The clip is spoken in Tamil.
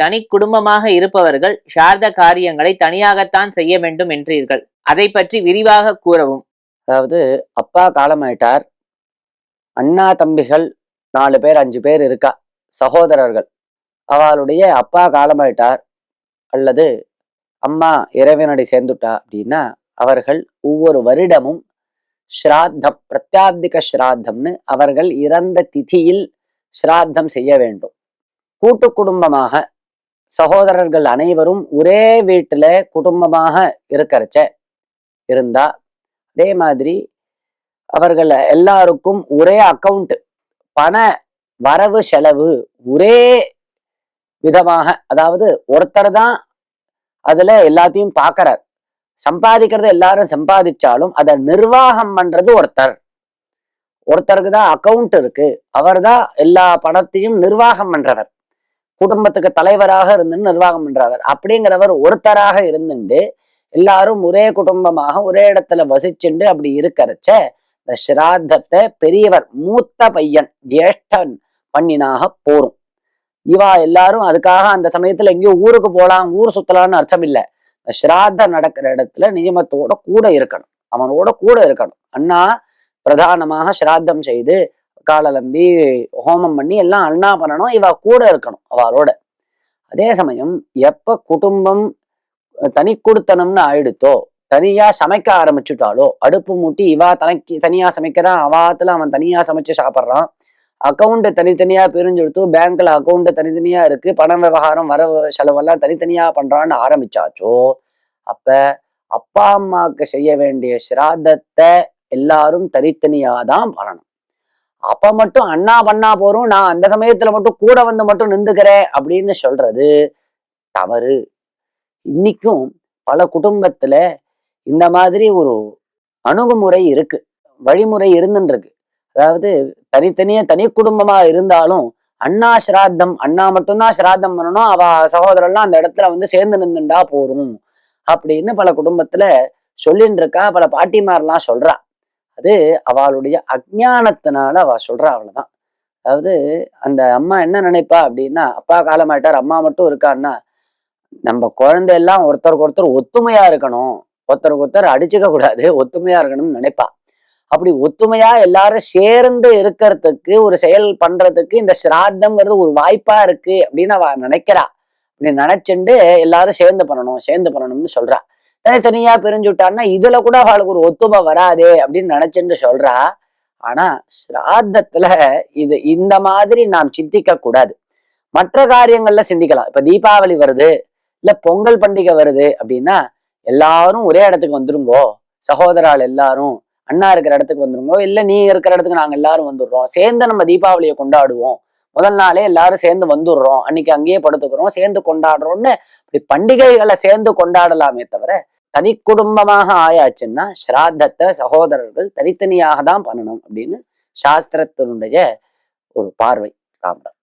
தனி குடும்பமாக இருப்பவர்கள் சார்த காரியங்களை தனியாகத்தான் செய்ய வேண்டும் என்றீர்கள். அதை பற்றி விரிவாக கூறவும். அதாவது அப்பா காலமாயிட்டார். அண்ணா தம்பிகள் நாலு பேர் அஞ்சு பேர் இருக்கா சகோதரர்கள். அவளுடைய அப்பா காலமாயிட்டார். அல்லது அம்மா இறைவனடி சேர்ந்துட்டா அப்படின்னா அவர்கள் ஒவ்வொரு வருடமும் ஸ்ராத்தம் பிரத்யாப்திக ஸ்ராத்தம்னு அவர்கள் இறந்த திதியில் ஸ்ராத்தம் செய்ய வேண்டும். கூட்டு குடும்பமாக சகோதரர்கள் அனைவரும் ஒரே வீட்டுல குடும்பமாக இருக்கிறச்ச இருந்தா அதே மாதிரி அவர்கள் எல்லாருக்கும் ஒரே அக்கவுண்ட் பண வரவு செலவு ஒரே விதமாக அதாவது ஒருத்தர் தான் அதுல எல்லாத்தையும் பார்க்கறார் சம்பாதிக்கிறது எல்லாரும் சம்பாதிச்சாலும் அதை நிர்வாகம் பண்றது ஒருத்தர். ஒருத்தருக்கு தான் அக்கவுண்ட் இருக்கு அவர் தான் எல்லா பணத்தையும் நிர்வாகம் பண்றவர். குடும்பத்துக்கு தலைவராக இருந்து நிர்வாகம் பண்றார். அப்படிங்கிறவர் ஒருத்தராக இருந்துட்டு எல்லாரும் ஒரே குடும்பமாக ஒரே இடத்துல வசிச்சுண்டு அப்படி இருக்கிறச்ச இந்த ஸ்ராத்தத்தை பெரியவர் மூத்த பையன் ஜேஷ்டன் பண்ணினாக போரும். இவா எல்லாரும் அதுக்காக அந்த சமயத்துல எங்கேயோ ஊருக்கு போலாம் ஊர் சுத்தலாம்னு அர்த்தம் இல்லை இந்த ஸ்ராத்தம் நடக்கிற இடத்துல நியமத்தோட கூட இருக்கணும். அவனோட கூட இருக்கணும். அண்ணா பிரதானமாக ஸ்ராத்தம் செய்து காலலம்பி ஹோமம் பண்ணி எல்லாம் அண்ணா பண்ணணும் இவ கூட இருக்கணும் அவளோட. அதே சமயம் எப்ப குடும்பம் தனி கொடுத்தனம்னு ஆயிடுத்தோ தனியா சமைக்க ஆரம்பிச்சுட்டாலோ அடுப்பு மூட்டி இவா தனக்கு தனியா சமைக்கிறான் அவாத்துல அவன் தனியா சமைச்சு சாப்பிட்றான் அக்கௌண்ட் தனித்தனியா பிரிஞ்செடுத்து பேங்க்ல அக்கௌண்ட் தனித்தனியா இருக்கு பண விவகாரம் வரவு செலவெல்லாம் தனித்தனியா பண்றான்னு ஆரம்பிச்சாச்சோ அப்ப அப்பா அம்மாவுக்கு செய்ய வேண்டிய சிராதத்தை எல்லாரும் தனித்தனியா தான் பண்ணணும். அப்ப மட்டும் அண்ணா பண்ணா போறோம். நான் அந்த சமயத்துல மட்டும் கூட வந்து மட்டும் நின்றுக்கிறேன் அப்படின்னு சொல்றது தவறு. இன்னைக்கும் பல குடும்பத்துல இந்த மாதிரி ஒரு அணுகுமுறை இருக்கு. வழிமுறை இருந்துன்னு இருக்கு அதாவது தனித்தனியா தனி குடும்பமா இருந்தாலும் அண்ணா சிராத்தம் அண்ணா மட்டும்தான் சிராத்தம் பண்ணணும். அவ சகோதரர்லாம் அந்த இடத்துல வந்து சேர்ந்து நின்றுண்டா போரும் அப்படின்னு பல குடும்பத்துல சொல்லின்னு இருக்கா பல பாட்டிமாரெல்லாம் சொல்றா. அது அவளுடைய அஜானத்தினால அவ சொல்றா அவ்வளவுதான். அதாவது அந்த அம்மா என்ன நினைப்பா அப்படின்னா அப்பா காலமாயிட்டார் அம்மா மட்டும் இருக்கான்னா நம்ம குழந்தை எல்லாம் ஒருத்தருக்கு ஒருத்தர் ஒத்துமையா இருக்கணும். ஒருத்தருக்கு ஒருத்தர் அடிச்சுக்க கூடாது ஒத்துமையா இருக்கணும்னு நினைப்பா. அப்படி ஒத்துமையா எல்லாரும் சேர்ந்து இருக்கிறதுக்கு ஒரு செயல் பண்றதுக்கு இந்த சிராத்தம்ங்கிறது ஒரு வாய்ப்பா இருக்கு அப்படின்னு அவ நினைக்கிறா. அப்படி நினைச்சுண்டு எல்லாரும் சேர்ந்து பண்ணணும் சேர்ந்து பண்ணணும்னு சொல்றா. தனித்தனியா பிரிஞ்சு விட்டான்னா இதுல கூட அவளுக்கு ஒரு ஒத்துமை வராதே அப்படின்னு நினைச்சுட்டு சொல்றா. ஆனா சிராத்தத்துல இது இந்த மாதிரி நாம் சிந்திக்க கூடாது. மற்ற காரியங்கள்ல சிந்திக்கலாம். இப்ப தீபாவளி வருது இல்ல பொங்கல் பண்டிகை வருது அப்படின்னா எல்லாரும் ஒரே இடத்துக்கு வந்துருங்கோ. சகோதரால் எல்லாரும் அண்ணா இருக்கிற இடத்துக்கு வந்துருங்கோ. இல்ல நீ இருக்கிற இடத்துக்கு நாங்க எல்லாரும் வந்துடுறோம். சேர்ந்து நம்ம தீபாவளியை கொண்டாடுவோம். முதல் நாளே எல்லாரும் சேர்ந்து வந்துடுறோம். அன்னைக்கு அங்கேயே படுத்துக்கிறோம். சேர்ந்து கொண்டாடுறோம்னு இப்படி பண்டிகைகளை சேர்ந்து கொண்டாடலாமே தவிர தனி குடும்பமாக ஆயாச்சுன்னா ஸ்ராத்தத்தை சகோதரர்கள் தனித்தனியாக தான் பண்ணணும் அப்படின்னு சாஸ்திரத்தினுடைய ஒரு பார்வை. ராமராஜ்